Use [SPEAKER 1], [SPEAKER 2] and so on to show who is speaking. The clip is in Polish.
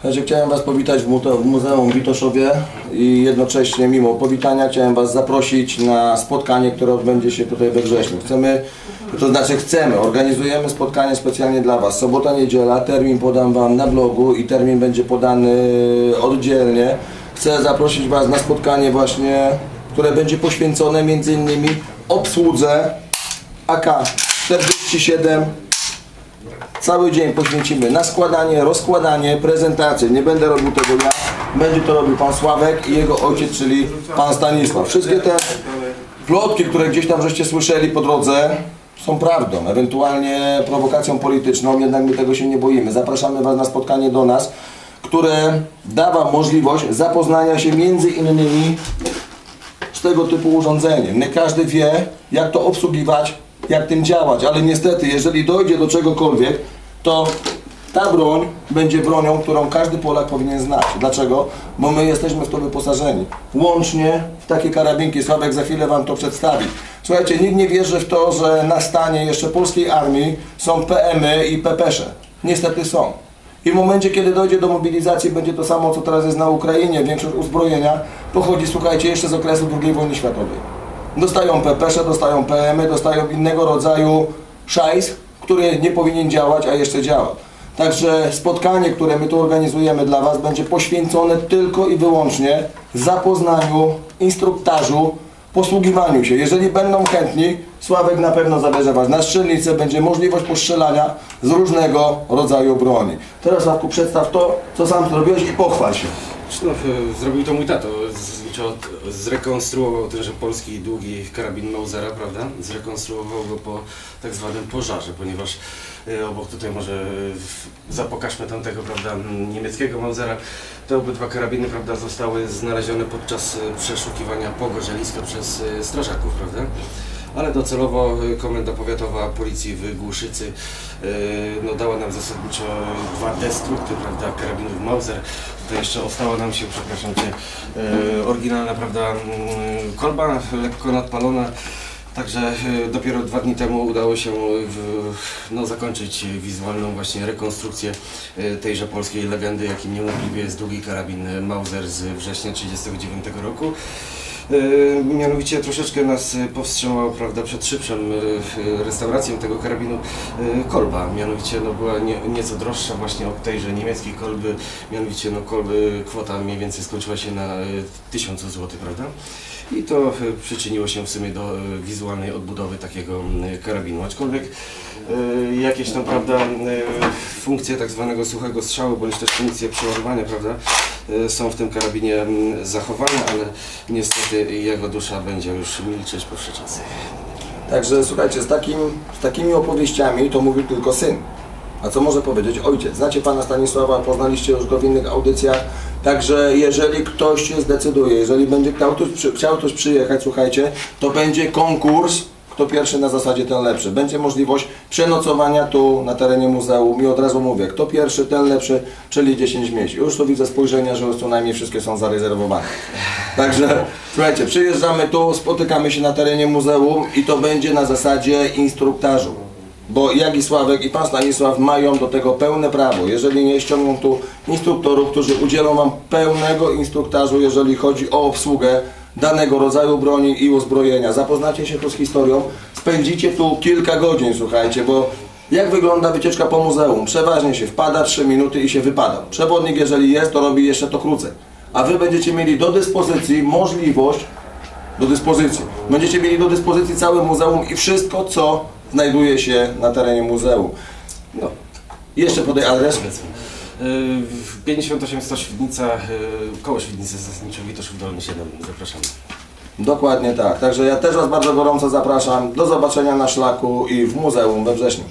[SPEAKER 1] Słuchajcie, chciałem Was powitać w, w Muzeum w Witoszowie i jednocześnie mimo powitania chciałem Was zaprosić na spotkanie, które odbędzie się tutaj we wrześniu. Chcemy, to znaczy chcemy, organizujemy spotkanie specjalnie dla Was. Sobota, niedziela, termin podam Wam na blogu i termin będzie podany oddzielnie. Chcę zaprosić Was na spotkanie właśnie, które będzie poświęcone między innymi obsłudze AK-47 Cały dzień poświęcimy na składanie, rozkładanie, prezentację. Nie będę robił tego ja, będzie to robił pan Sławek i jego ojciec, czyli pan Stanisław. Wszystkie te plotki, które gdzieś tam żeście słyszeli po drodze, są prawdą, ewentualnie prowokacją polityczną, jednak my tego się nie boimy. Zapraszamy Was na spotkanie do nas, które da Wam możliwość zapoznania się między innymi z tego typu urządzeniem. Nie każdy wie, jak to obsługiwać, jak tym działać, ale niestety, jeżeli dojdzie do czegokolwiek, to ta broń będzie bronią, którą każdy Polak powinien znać. Dlaczego? Bo my jesteśmy w to wyposażeni. Łącznie w takie karabinki. Sławek za chwilę Wam to przedstawi. Słuchajcie, nikt nie wierzy w to, że na stanie jeszcze polskiej armii są PMy i PPsze. Niestety są. I w momencie, kiedy dojdzie do mobilizacji, będzie to samo, co teraz jest na Ukrainie. Większość uzbrojenia pochodzi, słuchajcie, jeszcze z okresu II wojny światowej. Dostają PPsze, dostają PMy, dostają innego rodzaju szajs, który nie powinien działać, a jeszcze działa. Także spotkanie, które my tu organizujemy dla Was, będzie poświęcone tylko i wyłącznie zapoznaniu, instruktażu, posługiwaniu się. Jeżeli będą chętni, Sławek na pewno zabierze Was na strzelnicę, będzie możliwość postrzelania z różnego rodzaju broni. Teraz Sławku przedstaw to, co sam zrobiłeś i pochwal się.
[SPEAKER 2] No, zrobił to mój tato. Z- Zrekonstruował tenże polski długi karabin Mausera, prawda? Zrekonstruował go po tak zwanym pożarze, ponieważ e, obok tutaj może w- zapokażmy tamtego, prawda, niemieckiego Mausera. Te obydwa karabiny, prawda, zostały znalezione podczas e, przeszukiwania pogorzeliska przez strażaków, prawda? Ale docelowo e, Komenda Powiatowa Policji w Głuszycy e, no, dała nam zasadniczo dwa destrukty, prawda, karabinów Mauser. Tutaj jeszcze ostała nam się, przepraszam Cię, e, oryginalna, prawda, mm, kolba lekko nadpalona. Także dopiero dwa dni temu udało się no, zakończyć wizualną właśnie rekonstrukcję tejże polskiej legendy, jakim niewątpliwie jest drugi karabin Mauser z września 1939 roku. E, Mianowicie troszeczkę nas e, powstrzymała prawda, przed szybszą e, restauracją tego karabinu kolba. Mianowicie no, była nie, nieco droższa właśnie od tejże niemieckiej kolby. Mianowicie no, kolby kwota mniej więcej skończyła się na e, 1000 zł, prawda? I to przyczyniło się w sumie do wizualnej odbudowy takiego karabinu. Aczkolwiek jakieś tam, prawda, funkcje tak zwanego suchego strzału, bądź też funkcje przeładowania, prawda, są w tym karabinie m, zachowane, ale niestety jego dusza będzie już milczeć po wsze czasy.
[SPEAKER 1] Także słuchajcie, z, takim, z takimi opowieściami to mówił tylko syn. A co może powiedzieć ojciec? Znacie pana Stanisława, poznaliście już go w innych audycjach. Także jeżeli ktoś się zdecyduje, jeżeli będzie chciał ktoś przyjechać, słuchajcie, to będzie konkurs, kto pierwszy na zasadzie ten lepszy. Będzie możliwość przenocowania tu na terenie muzeum i od razu mówię, kto pierwszy, ten lepszy, czyli 10 miejsc. Już tu widzę spojrzenia, że już co najmniej wszystkie są zarezerwowane. Także słuchajcie, przyjeżdżamy tu, spotykamy się na terenie muzeum i to będzie na zasadzie instruktażu. Bo jak i Sławek i pan Stanisław mają do tego pełne prawo. Jeżeli nie ściągną tu instruktorów, którzy udzielą wam pełnego instruktażu, jeżeli chodzi o obsługę danego rodzaju broni i uzbrojenia. Zapoznacie się tu z historią, spędzicie tu kilka godzin, słuchajcie, bo jak wygląda wycieczka po muzeum? Przeważnie się wpada 3 minuty i się wypada. Przewodnik, jeżeli jest, to robi jeszcze to krócej. A wy będziecie mieli do dyspozycji możliwość do dyspozycji. Będziecie mieli do dyspozycji całe muzeum i wszystko, co znajduje się na terenie muzeum.
[SPEAKER 2] No,
[SPEAKER 1] Jeszcze podaj adres.
[SPEAKER 2] Yy, 58 100 Świdnica, yy, koło Świdnicy Zasadniczo Witoszów Dolny 7. Zapraszamy.
[SPEAKER 1] Dokładnie tak. Także ja też Was bardzo gorąco zapraszam. Do zobaczenia na szlaku i w muzeum we wrześniu.